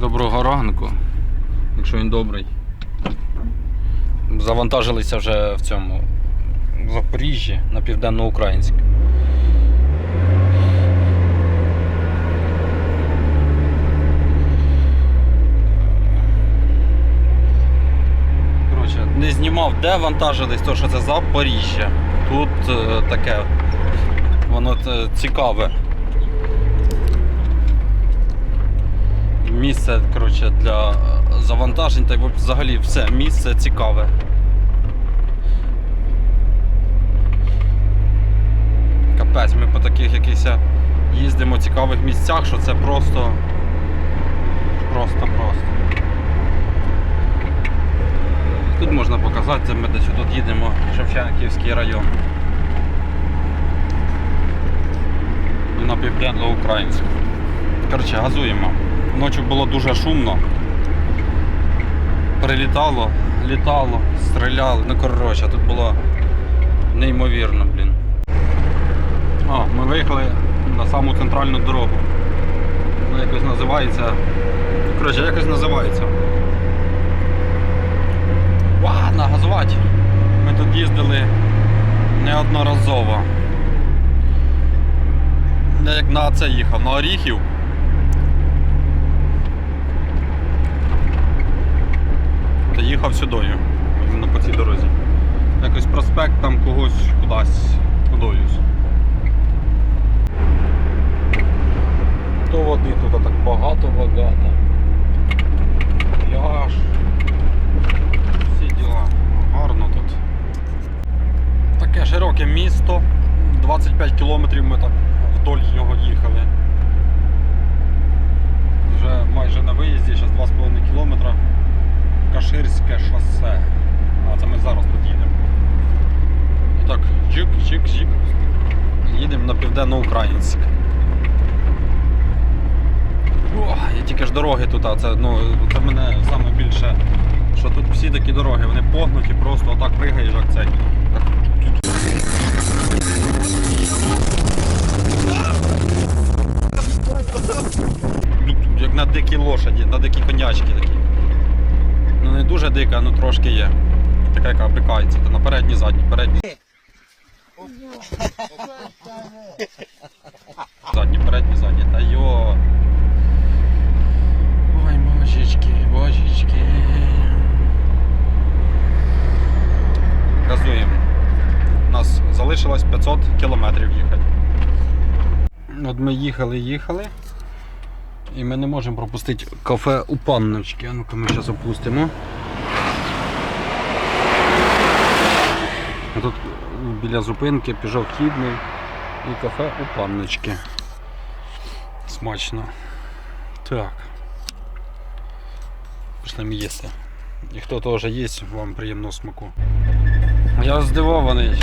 Доброго ранку, якщо він добрий. Завантажилися вже в цьому в Запоріжжі на південноукраїнськ. Коротше, не знімав, де вантажились, то що це Запоріжжя. Тут е, таке, воно е, цікаве. Місце коротше, для завантажень, та взагалі все місце цікаве. Капець, ми по таких якихось їздимо цікавих місцях, що це просто. Просто просто. Тут можна показати, це ми десь тут їдемо, Шевченківський район. І на південно-українську. Коротше, газуємо. Ночі було дуже шумно. Прилітало, літало, стріляли. Ну коротше, тут було неймовірно, блін. О, ми виїхали на саму центральну дорогу. Вона якось називається. Коротше, якось називається. Ладно, газувати. Ми тут їздили неодноразово. Я як на це їхав, на Оріхів. Та їхав сюдою, іменно по цій дорозі. Якось проспект там когось кудись кудоюсь. То води тут так багато багато. Пляж. Всі діла. Гарно тут. Таке широке місто. 25 кілометрів ми так вдоль нього їхали. Вже майже на виїзді, зараз 2,5 кілометра. Каширське шосе. А це ми зараз тут їдемо. І так, джик, джик, джик. Їдемо на південно-українськ. Я тільки ж дороги тут, а це, ну, це мене саме більше, що тут всі такі дороги, вони погнуті, просто отак пригаєш, як цей. Як на дикій лошаді, на дикій конячці такі. Не дуже дика, ну трошки є. Така, яка брикається. То на передній, задній, передній. Задній, передній, задній. Та йо. Ой, божечки, божечки. Газуємо. У нас залишилось 500 кілометрів їхати. От ми їхали, їхали. І ми не можемо пропустити кафе у панночки. Ну-ка ми зараз опустимо. Тут біля зупинки піжок хідний і кафе у панночки. Смачно. Так. Пішли ми їсти. І хто теж є, вам приємного смаку. Я здивований.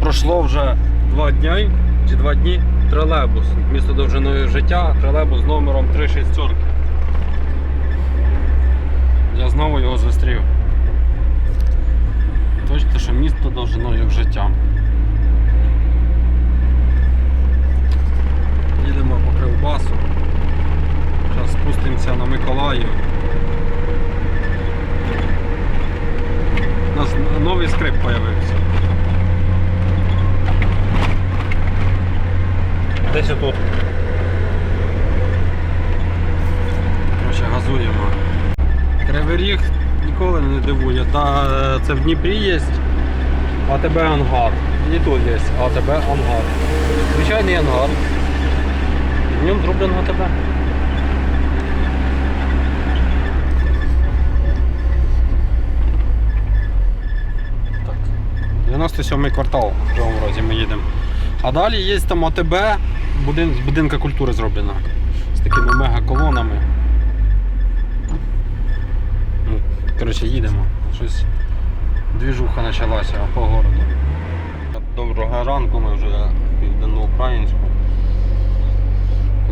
Пройшло вже два дні чи два дні тролейбус. Місто довжиною життя, тролейбус з номером 36. Я знову його зустрів. Точно, що місто довжиною життя. Їдемо по Кривбасу. Зараз спустимося на Миколаїв. У нас новий скрип з'явився. Десь отут. Коротше, газуємо. Кривий Ріг ніколи не дивує. Та е, це в Дніпрі є АТБ ангар. І тут є АТБ ангар. Звичайний ангар. В ньому зроблено АТБ. Так. 97-й квартал в Кривому Розі ми їдемо. А далі є там АТБ, будин, з будинка культури зроблена. З такими мега-колонами. Ну, Коротше, їдемо. Щось двіжуха почалася по городу. Доброго ранку, ми вже південно-українську.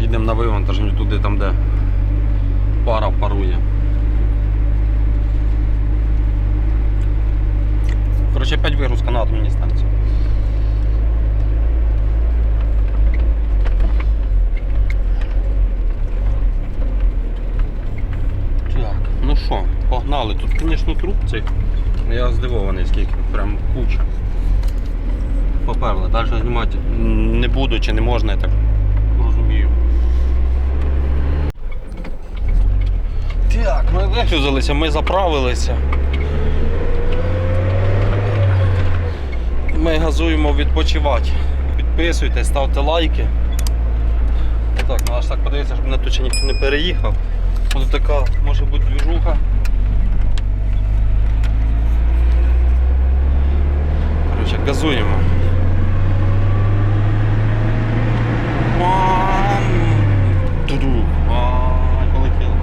Їдемо на вивантаження туди, там де пара парує. Коротше, опять вигрузка на атомній станції. Погнали. Тут, звісно, труб цих. Я здивований, скільки прям куча. Поперли. Далі знімати не буду чи не можна, я так розумію. Так, ми вифюзилися, ми заправилися. Ми газуємо відпочивати. Підписуйтесь, ставте лайки. Так, ну аж так подивитися, щоб мене тут ще ніхто не переїхав. Ось така може бути двіжуха. Коротше, газуємо. Туду. Полетіло.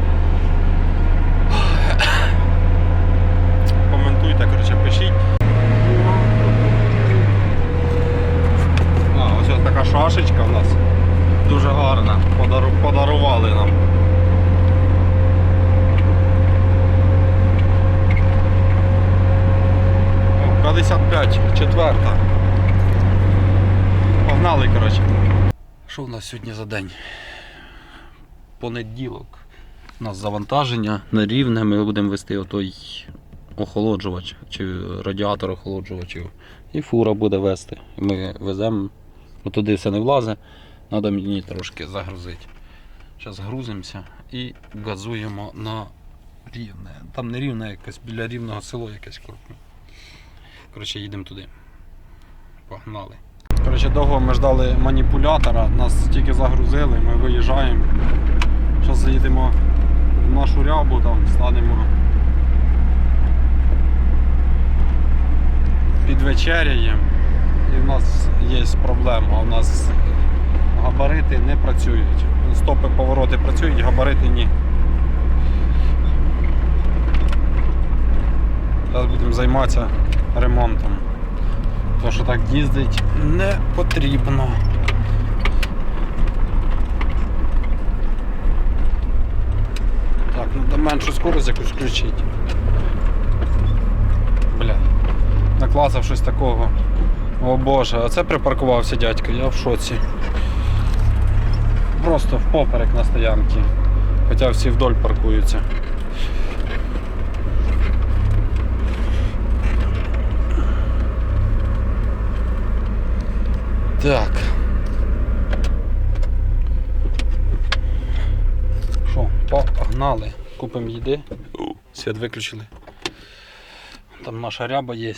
Коментуйте, коротше, пишіть. А, ось така шашечка в нас. Дуже гарна. Подару- подарували нам. О, 55, четверта. Погнали, коротше. Що в нас сьогодні за день? Понеділок. У нас завантаження на рівне. Ми будемо вести отой охолоджувач чи радіатор охолоджувачів. І фура буде вести. Ми веземо, туди все не влазить. Треба мені трошки загрузити. Зараз грузимося і газуємо на рівне. Там не рівне, якесь біля рівного село якесь крупне. Коротше, їдемо туди. Погнали. Коротше, довго ми ждали маніпулятора, нас тільки загрузили, ми виїжджаємо. Зараз заїдемо в нашу рябу, там станемо. Підвечеряємо. І в нас є проблема. У нас габарити не працюють. Стопи, повороти працюють, габарити ні. Зараз будемо займатися ремонтом. Тому що так їздить не потрібно. Так, треба меншу скорость якусь включити. Бля. Наклацав щось такого. О боже, а це припаркувався дядько, я в шоці. Просто впоперек на стоянці. Хоча всі вдоль паркуються. Так. Що, погнали. Купимо їди. Світ виключили. Там наша ряба є.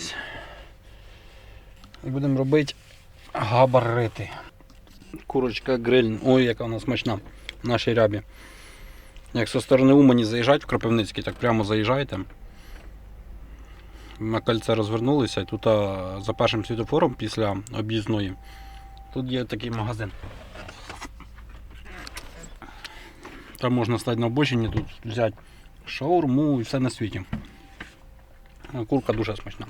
І будемо робити габарити. Курочка гриль. Ой, яка вона смачна в нашій рябі. Як зі сторони Умані заїжджати в Кропивницький, так прямо заїжджайте. На кольце розвернулися і тут а, за першим світофором після об'їзної. Тут є такий магазин. Там можна стати на обочині, тут взяти шаурму і все на світі. Курка дуже смачна.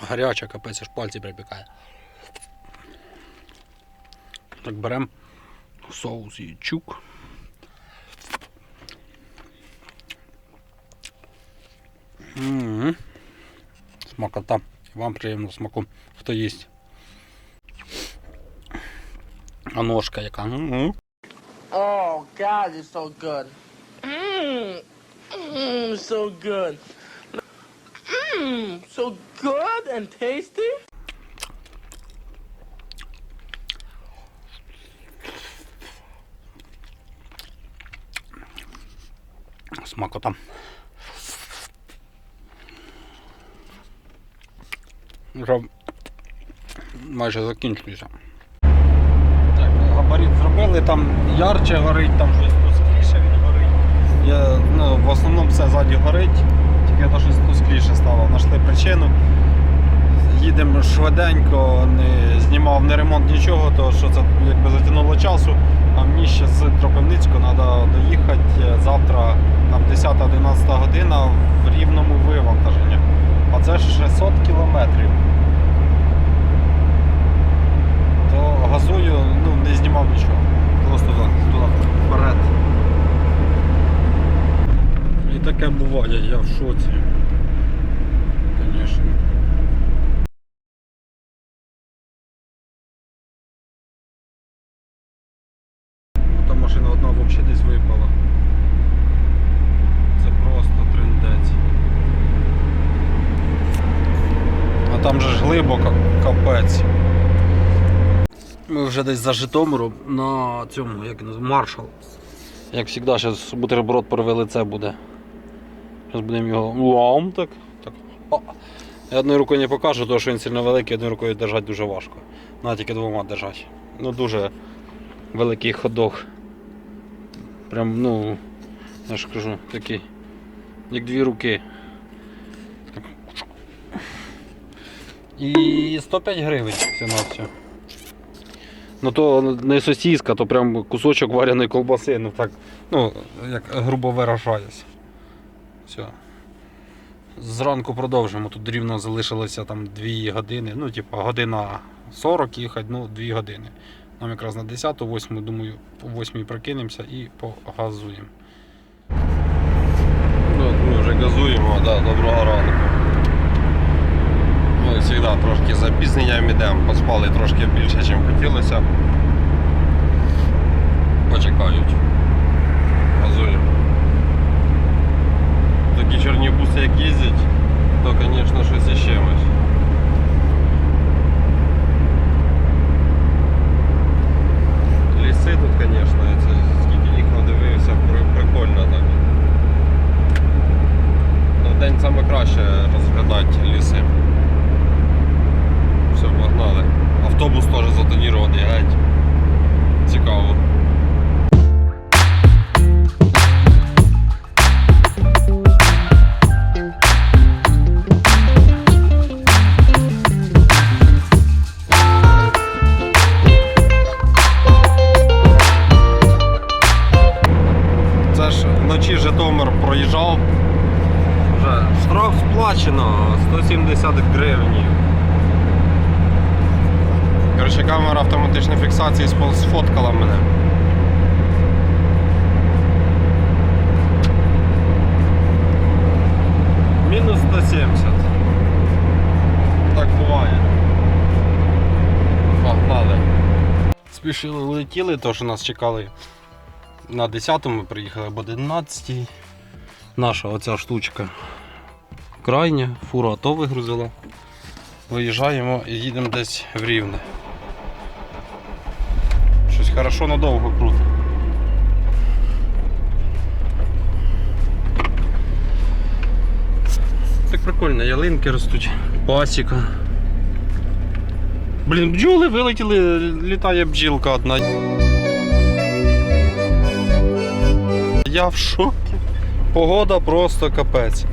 Гаряча капець, аж пальці припікає. Так беремо соус і чук. Смакота. Вам приємно смаку, хто їсть. А ножка яка. Oh God, it's so good. Mmm, mmm, so good. Mmm, so good and tasty. Смакота. Вже майже закінчується. Так, габарит зробили, там ярче горить, там щось тускліше він горить. Я, ну, в основному все ззаді горить, тільки то щось тускліше стало. Знайшли причину. Їдемо швиденько, не знімав не ремонт нічого, то що це якби затягнуло часу. А мені ще з Кропивницького треба доїхати завтра там 10-11 година в рівному вивантаженні. А це ж 600 кілометрів. То газую, ну не знімав нічого. Просто туди вперед. І таке буває, я в шоці. Звісно. одна взагалі десь випала. Це просто трендець. А там же ж глибоко капець. Ми вже десь за Житомиром на цьому, як називається, маршал. Як завжди, зараз бутерброд порве лице буде. Зараз будемо його лам так. так. Я одною рукою не покажу, тому що він сильно великий, одною рукою держати дуже важко. Треба тільки двома держати. Ну дуже великий ходок. Прям, ну, я ж кажу, такий, як дві руки. І 105 гривень на все. Ну то не сосіска, то прям кусочок вареної колбаси, ну так, ну, як грубо виражаюсь. Все. Зранку продовжимо. Тут рівно залишилося там 2 години. Ну, типа година 40 їхати, ну 2 години. Нам якраз на 10, 8, думаю, по 8 прокинемося і погазуємо. Ну, ми вже газуємо, да, доброго ранку. Ми завжди трошки з запізненням йдемо, поспали трошки більше, ніж хотілося. Почекають. Газуємо. Такі чорні буси як їздять, то, звісно, щось із чимось. Ліси тут, звісно, скільки їх надивився, прикольно так. В день саме краще розглядати ліси. Все, погнали. Автобус теж затонірований, геть. Цікаво. Це ж вночі Житомир проїжджав. Вже штраф сплачено 170 гривень. Коротше, камера автоматичної фіксації сфоткала мене. Мінус 170. Так буває. Погнали. Спішили летіли, то що нас чекали на 10-му, приїхали об 11-й. Наша оця штучка крайня, фура АТО вигрузила. Виїжджаємо і їдемо десь в Рівне. Щось хорошо надовго круто. Так прикольно, ялинки ростуть, пасіка. Блін, бджоли вилетіли, літає бджілка одна. Я в шокі. Погода просто капець.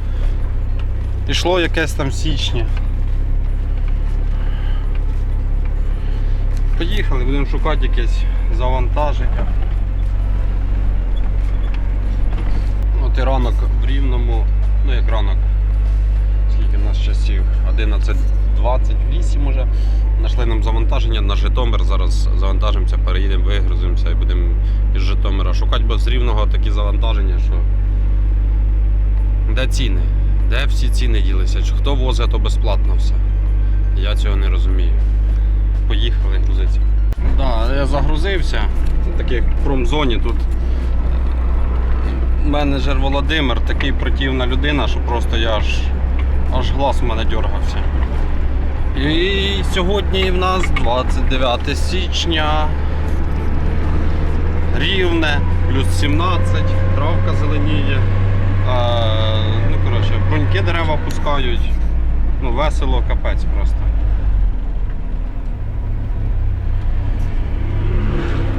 Пішло якесь там січня. Поїхали, будемо шукати якесь завантаження. От і ранок в Рівному, ну як ранок, скільки в нас часів? 11.28 уже. Знайшли нам завантаження на Житомир. Зараз завантажимося, переїдемо, вигрузимося і будемо із Житомира шукати, бо з рівного такі завантаження, що. Де ціни? Де всі ціни ділися? Чи Хто возить, то безплатно все. Я цього не розумію. Поїхали грузитися. Так, да, я загрузився. Це таке як в промзоні тут. Менеджер Володимир такий противна людина, що просто я аж, аж глаз у мене дергався. І сьогодні в нас 29 січня. Рівне, плюс 17, травка зеленіє. А, ну, коротше, бруньки дерева пускають. Ну, весело, капець просто.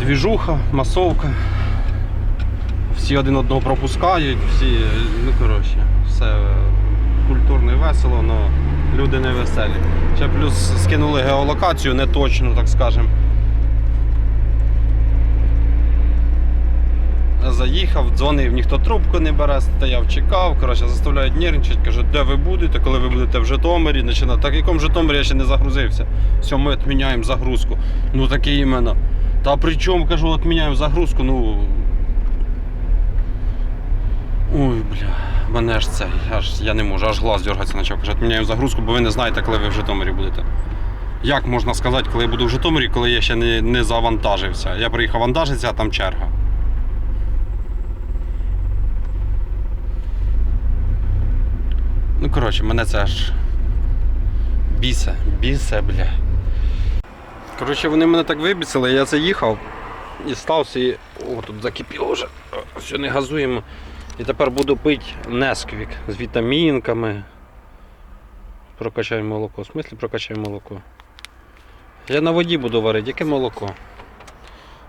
Двіжуха, масовка. Всі один одного пропускають, всі, ну коротше, все культурно і весело, але люди не веселі. Ще плюс скинули геолокацію, не точно, так скажемо. Заїхав, дзвонив, ніхто трубку не бере, стояв, чекав, коротше, заставляють нервничати, кажуть, де ви будете, коли ви будете в Житомирі, починаю. Так в якому Житомирі я ще не загрузився. Все, ми відміняємо загрузку. Ну таке іменно. Та причому, кажу, отміняємо загрузку, ну. Ой, бля, мене ж це, аж я не можу, аж глаз дергатися почав. Каже, отміняємо загрузку, бо ви не знаєте, коли ви в Житомирі будете. Як можна сказати, коли я буду в Житомирі, коли я ще не не завантажився. Я приїхав вантажитися, а там черга. Ну, коротше, мене це аж бісе, бісе, бля. Коротше, вони мене так вибісили, я заїхав і стався і. О, тут закипіло вже. Все, не газуємо. І тепер буду пити Несквік з вітамінками. Прокачай молоко. В смислі прокачай молоко? Я на воді буду варити, яке молоко?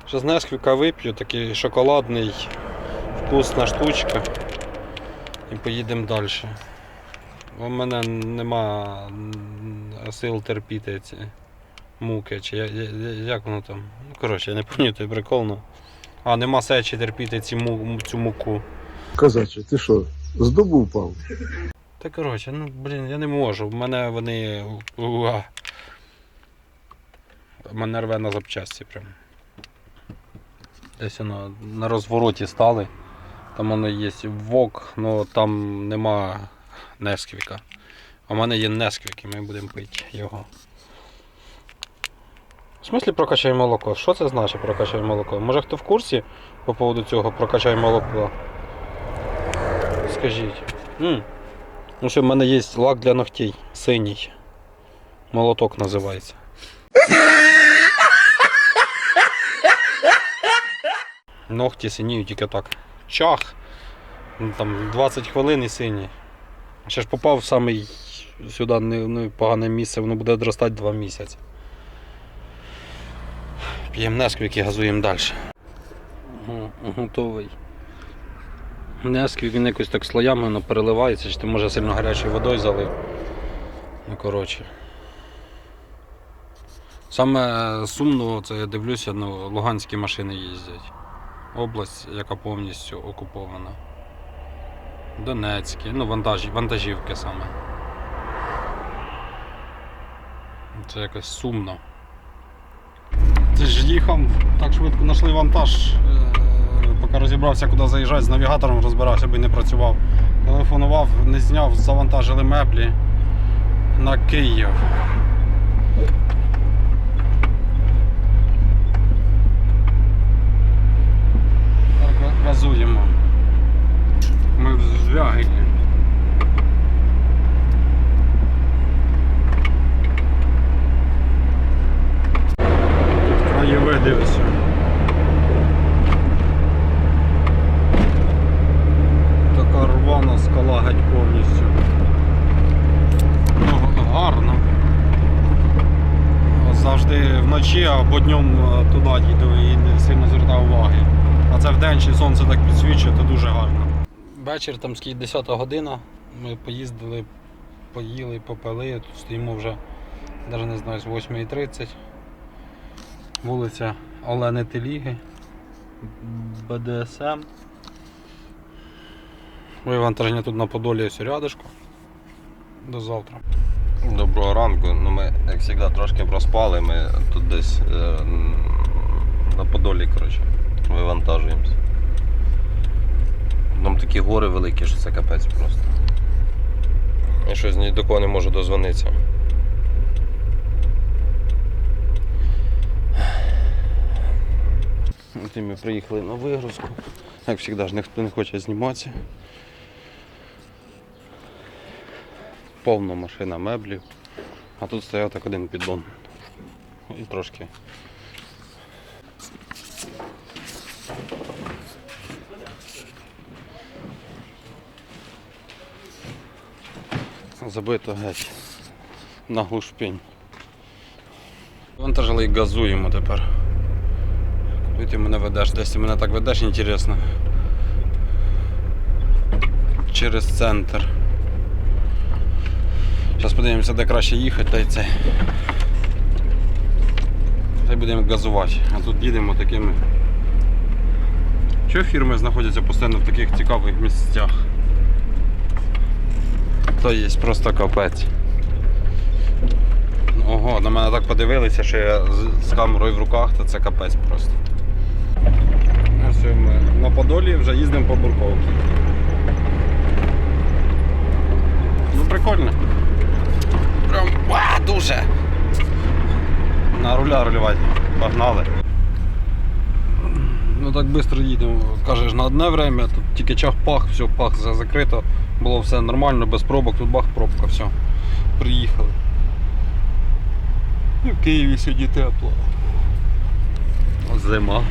Ще з Несквіка вип'ю, такий шоколадний, вкусна штучка. І поїдемо далі. У мене нема сил терпіти ці муки, чи я- як воно там. Ну, коротше, я не пам'ятаю той прикол. ну. А, нема сечі терпіти ці му, цю муку. Козаче, ти що, з дубу впав? Та коротше, ну блін, я не можу. В мене вони. Уа. Мене рве на запчасті прям. Десь воно на розвороті стали. Там воно є вок, але там нема Несквіка. А в мене є Несквік і ми будемо пити його. В прокачай молоко? Що це значить прокачай молоко? Може хто в курсі по поводу цього прокачай молоко? Скажіть. м Ну що в мене є лак для ногтей синій. Молоток називається. Ногті синіють тільки так. Чах. Ну, Там 20 хвилин і сині. Ще ж попав в самий сюди не, ну, погане місце, воно буде зростати 2 місяці. П'ємо несквік і газуємо далі. Готовий. Несквік він якось так слоями воно переливається, чи ти може сильно гарячою водою залив. Ну коротше. Саме сумно, це я дивлюся, ну, луганські машини їздять. Область, яка повністю окупована. Донецькі, ну вантажі, вантажівки саме. Це якось сумно. Ж їхав, так швидко знайшли вантаж. е, Поки розібрався, куди заїжджати, з навігатором розбирався, би не працював. Телефонував, не зняв, завантажили меблі на Київ. Так, газуємо. Ми в Звягелі. Краєвиди ось. Така рвана скала геть повністю. Ну, гарно. Завжди вночі або днем е, туди їду і не сильно звертаю уваги. А це вдень, чи сонце так підсвічує, то дуже гарно. Вечір там скільки 10 година. Ми поїздили, поїли, попили. Тут стоїмо вже, навіть не знаю, з 8.30. Вулиця Олени Теліги. БДСМ. Вивантаження тут на Подолі ось рядишку. До завтра. Доброго ранку. Ну ми, як завжди, трошки проспали. Ми тут десь е, на Подолі, коротше, вивантажуємося. Там такі гори великі, що це капець просто. Я щось ні до кого не можу дозвонитися. От і ми приїхали на вигрузку. Як завжди ніхто не хоче зніматися. Повна машина меблів. А тут стояв так один піддон. І трошки. Забито геть. На глушпінь. Вантажили і газуємо тепер. Куди ти мене ведеш? Десь мене так ведеш, інтересно. Через центр. Зараз подивимося, де краще їхати, та й це. Та й будемо газувати. А тут їдемо такими. Чого фірми знаходяться постійно в таких цікавих місцях? То є просто капець. Ого, на мене так подивилися, що я з камерою в руках, то це капець просто. Ми на Подолі вже їздимо по бурковці. Ну прикольно. Прям ва, дуже. На руля рулювати. Погнали. Ну так швидко їдемо. Кажеш на одне время, тут тільки чах пах, все, пах за- закрито. Було все нормально, без пробок, тут бах, пробка, все. Приїхали. І в Києві сьогодні тепло. Зима.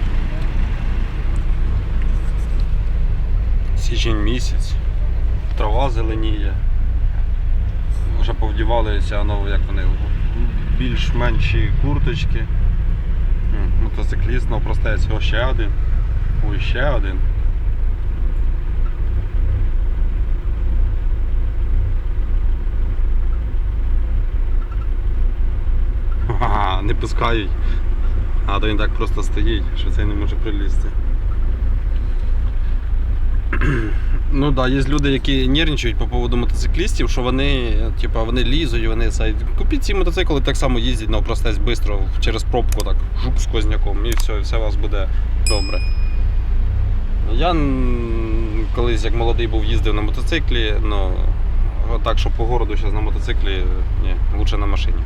Січень місяць. Трава зеленіє. Вже повдівалися, ну, як вони, більш-менші курточки. Мотоцикліст навпростець, о ще один. Ой, ще один. Ха-ха, не пускають. А то він так просто стоїть, що цей не може прилізти. Ну так, да, є люди, які нервничають по поводу мотоциклістів, що вони, типа, вони лізуть, вони це. Купіть ці мотоцикли, так само їздять навпростець швидко через пробку, так, жуп з козняком, і все, все у вас буде добре. Я колись, як молодий був, їздив на мотоциклі, ну так, що по городу зараз на мотоциклі, ні, лучше на машині.